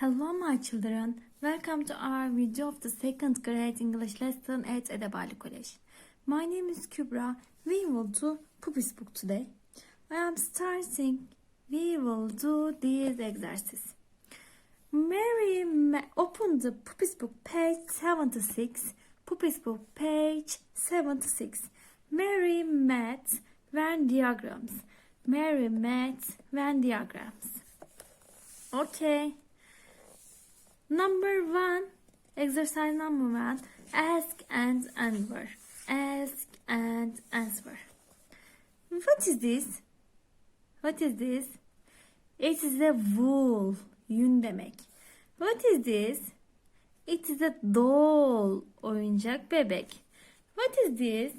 Hello my children, welcome to our video of the second grade English lesson at Edebali College. My name is Kübra. We will do Puppies book today. I am starting. We will do this exercise. Mary ma- open the Puppies book page 76. Puppies book page 76. Mary met Venn diagrams. Mary met Venn diagrams. Okay. Number one, exercise number one, ask and answer. Ask and answer. What is this? What is this? It is a wool, yün demek. What is this? It is a doll, oyuncak bebek. What is this?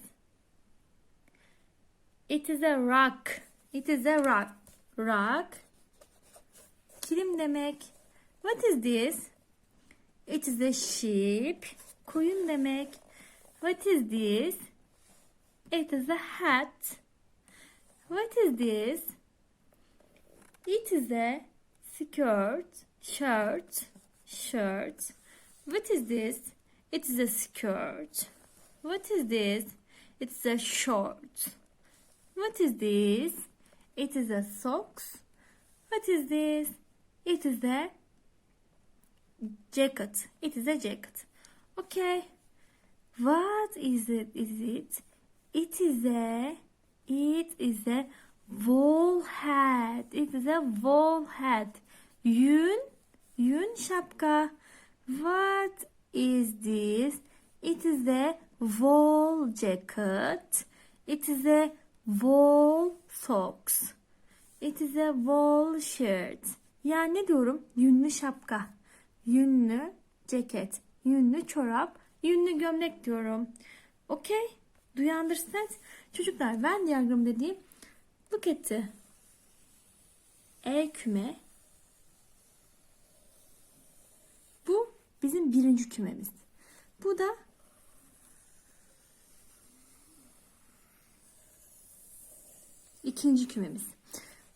It is a rock. It is a rock. Rock. Kilim demek. What is this? It is a sheep. Koyun demek. What is this? It is a hat. What is this? It is a skirt, shirt, shirt. What is this? It is a skirt. What is this? It's a short. What is this? It is a socks. What is this? It is a jacket. It is a jacket. Okay. What is it? Is it? It is a. It is a wool hat. It is a wool hat. Yün. Yün şapka. What is this? It is a wool jacket. It is a wool socks. It is a wool shirt. Ya ne diyorum? Yünlü şapka, yünlü ceket, yünlü çorap, yünlü gömlek diyorum. Okay? Do you understand? Çocuklar Venn diagram dediğim look at the E küme. Bu bizim birinci kümemiz. Bu da ikinci kümemiz.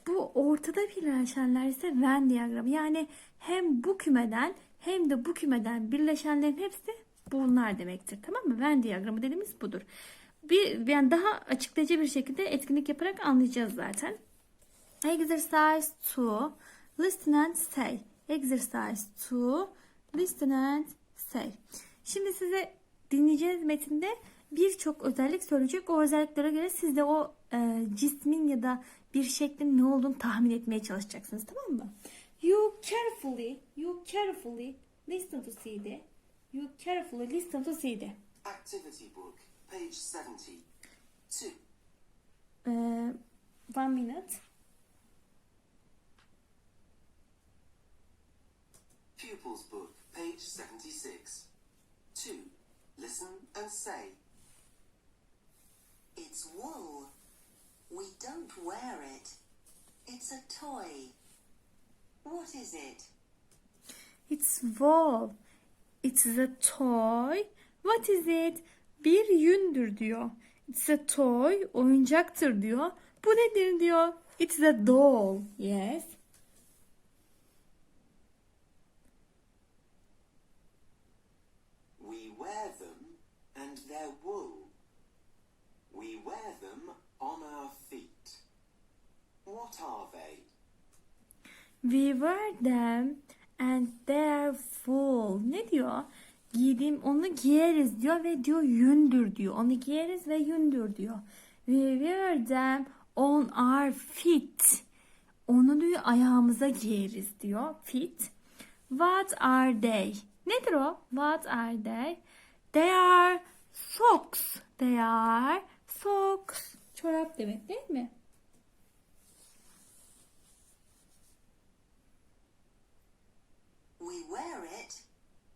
Bu ortada birleşenler ise Venn diyagramı. Yani hem bu kümeden hem de bu kümeden birleşenlerin hepsi bunlar demektir. Tamam mı? Venn diyagramı dediğimiz budur. Bir, yani daha açıklayıcı bir şekilde etkinlik yaparak anlayacağız zaten. Exercise 2. Listen and say. Exercise 2. Listen and say. Şimdi size dinleyeceğiniz metinde birçok özellik söyleyecek. O özelliklere göre siz de o e, cismin ya da bir şeklin ne olduğunu tahmin etmeye çalışacaksınız. Tamam mı? You carefully, you carefully listen to CD. You carefully listen to CD. Activity book, page 72. E, one minute. Pupils book, page 76. 2. Listen and say. It's wool. We don't wear it. It's a toy. What is it? It's wool. It's a toy. What is it? Bir yündür diyor. It's a toy. Oyuncaktır diyor. Bu nedir diyor. It's a doll. Yes. We wear them and they're wool. We wear them on our feet. What are they? We wear them and they're full. Ne diyor? Giydiğim onu giyeriz diyor ve diyor yündür diyor. Onu giyeriz ve yündür diyor. We wear them on our feet. Onu diyor ayağımıza giyeriz diyor. Feet. What are they? Nedir o? What are they? They are socks. They are socks. Çorap demek değil mi? We wear it,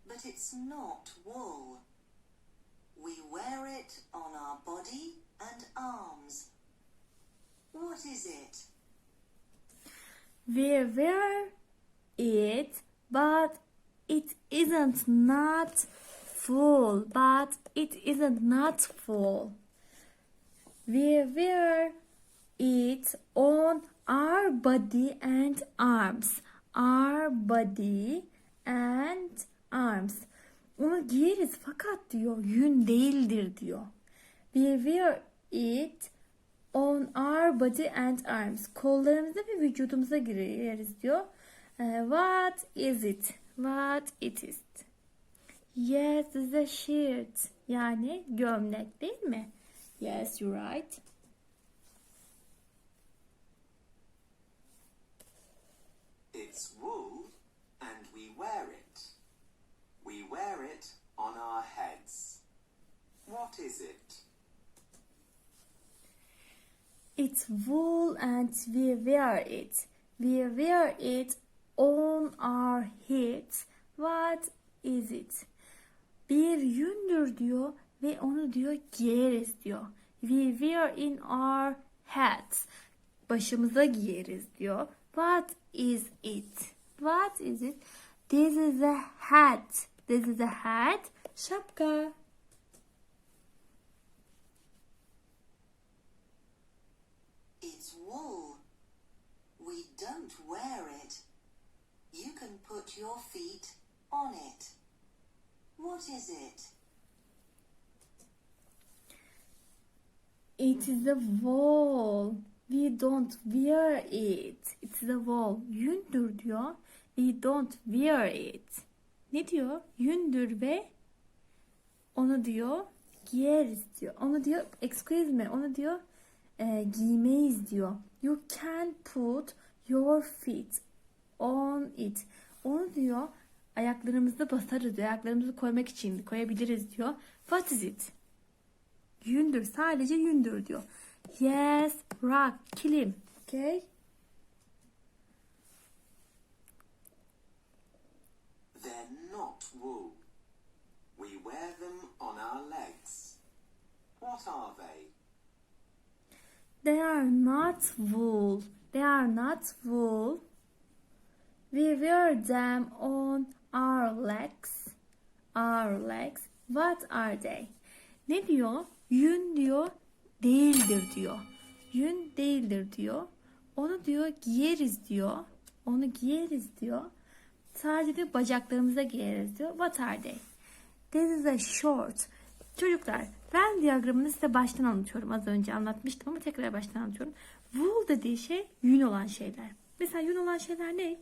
but it's not wool. We wear it on our body and arms. What is it? We wear it, but it isn't not full. But it isn't not full. We wear it on our body and arms. Our body and arms. Onu giyeriz fakat diyor yün değildir diyor. We wear it on our body and arms. Kollarımıza ve vücudumuza giyeriz diyor. Eh, what is it? What it is? Yes, it's a shirt. Yani gömlek değil mi? Yes, you're right. It's wool wear it. We wear it on our heads. What is it? It's wool and we wear it. We wear it on our heads. What is it? Bir yündür diyor ve onu diyor giyeriz diyor. We wear in our heads. Başımıza giyeriz diyor. What is it? What is it? This is a hat. This is a hat. Şapka. It's wool. We don't wear it. You can put your feet on it. What is it? It is a wall. We don't wear it. It's a wall. Yündür diyor. We don't wear it. Ne diyor? Yündür ve onu diyor giyeriz diyor. Onu diyor excuse me. Onu diyor e, giymeyiz diyor. You can put your feet on it. Onu diyor ayaklarımızı basarız diyor. Ayaklarımızı koymak için koyabiliriz diyor. What is it? Yündür. Sadece yündür diyor. Yes, rug, kilim. Okay. They're not wool. We wear them on our legs. What are they? They are not wool. They are not wool. We wear them on our legs. Our legs. What are they? Ne diyor? Yün diyor değildir diyor. Yün değildir diyor. Onu diyor giyeriz diyor. Onu giyeriz diyor. Sadece bacaklarımıza giyeriz diyor. What are they? This is a short. Çocuklar Venn diyagramını size baştan anlatıyorum. Az önce anlatmıştım ama tekrar baştan anlatıyorum. Wool dediği şey yün olan şeyler. Mesela yün olan şeyler ne?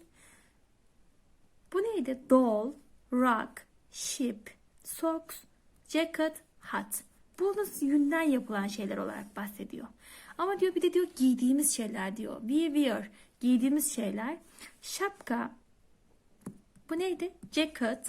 Bu neydi? Doll, rug, ship, socks, jacket, hat. Bunun yünden yapılan şeyler olarak bahsediyor. Ama diyor bir de diyor giydiğimiz şeyler diyor. We wear giydiğimiz şeyler. Şapka. Bu neydi? Jacket,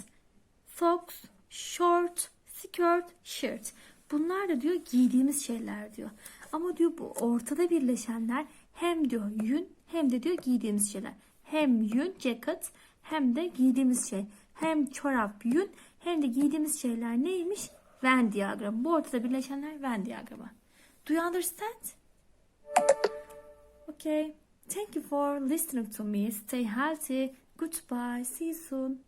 socks, short, skirt, shirt. Bunlar da diyor giydiğimiz şeyler diyor. Ama diyor bu ortada birleşenler hem diyor yün hem de diyor giydiğimiz şeyler. Hem yün, jacket hem de giydiğimiz şey. Hem çorap yün hem de giydiğimiz şeyler neymiş? Venn diyagramı. Bu ortada birleşenler Venn diyagramı. Do you understand? Okay. Thank you for listening to me. Stay healthy. Goodbye. See you soon.